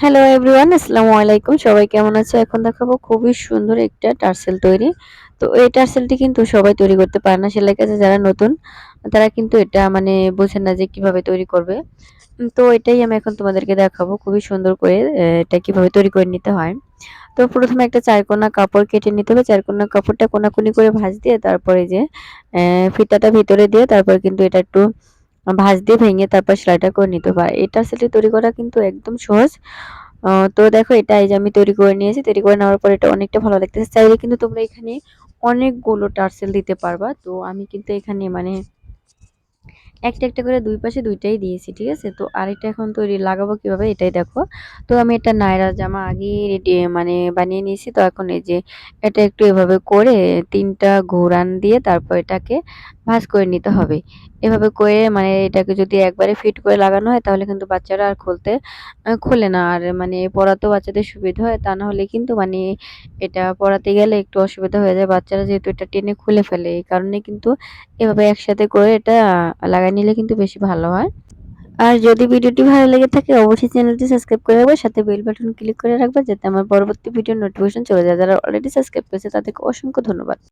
Hello everyone আসসালামু আলাইকুম সবাই কেমন আছে? এখন দেখাবো খুবই সুন্দর একটা টার্সেল তৈরি। তো এই টার্সেলটি কিন্তু সবাই তৈরি করতে পারে না। সেলাই কাছে যারা নতুন, তারা কিন্তু এটা মানে বোঝেন না যে কীভাবে তৈরি করবে। তো এটাই আমি এখন তোমাদেরকে দেখাবো খুবই সুন্দর করে এটা কীভাবে তৈরি করে নিতে হয়। তো প্রথমে একটা চারকোনা কাপড় কেটে নিতে হবে। চারকোনা কাপড়টা কোনাকুনি করে ভাঁজ দিয়ে তারপরে যে ফিতাটা ভিতরে দিয়ে তারপর কিন্তু এটা একটু ভাঁজ দিয়ে ভেঙে তারপর সেলাইটা করে নিতে পারে এটা সেলাই তৈরি করা কিন্তু একদম সহজ। তো দেখো, এটা এই যে আমি তৈরি করে নিয়েছি, তৈরি করে নেওয়ার পর এটা অনেকটা ভালো লাগতেছে। চাইলে কিন্তু তোমরা এখানে অনেকগুলো টার্সেল দিতে পারবা। তো আমি কিন্তু এখানে মানে একটা একটা করে দুই পাশে দুইটাই দিয়েছি, ঠিক আছে? তো আরেকটা এখন তৈরি লাগাবো কীভাবে এটাই দেখো। তো আমি এটা নায়রা জামা আগে রেডি মানে বানিয়ে নিয়েছি। তো এখন এই যে এটা একটু এভাবে করে তিনটা ঘোরান দিয়ে তারপর এটাকে ভাজ করে নিতে হবে। এভাবে করে মানে এটাকে যদি একবারে ফিট করে লাগানো হয়, তাহলে কিন্তু বাচ্চারা আর খুলতে খুলে না। আর মানে পড়াতেও বাচ্চাদের সুবিধা হয়, তা না হলে কিন্তু মানে এটা পড়াতে গেলে একটু অসুবিধা হয়ে যায়। বাচ্চারা যেহেতু এটা টেনে খুলে ফেলে, এই কারণে কিন্তু এভাবে একসাথে করে এটা লাগাই নিলে কিন্তু বেশি ভালো হয়। আর যদি ভিডিওটি ভালো লেগে থাকে, অবশ্যই চ্যানেলটি সাবস্ক্রাইব করে রাখবে, সাথে বেল বাটন ক্লিক করে রাখবে, যাতে আমার পরবর্তী ভিডিও নোটিফিকেশন চলে যায়। যারা অলরেডি সাবস্ক্রাইব করেছে, তাদেরকে অসংখ্য ধন্যবাদ।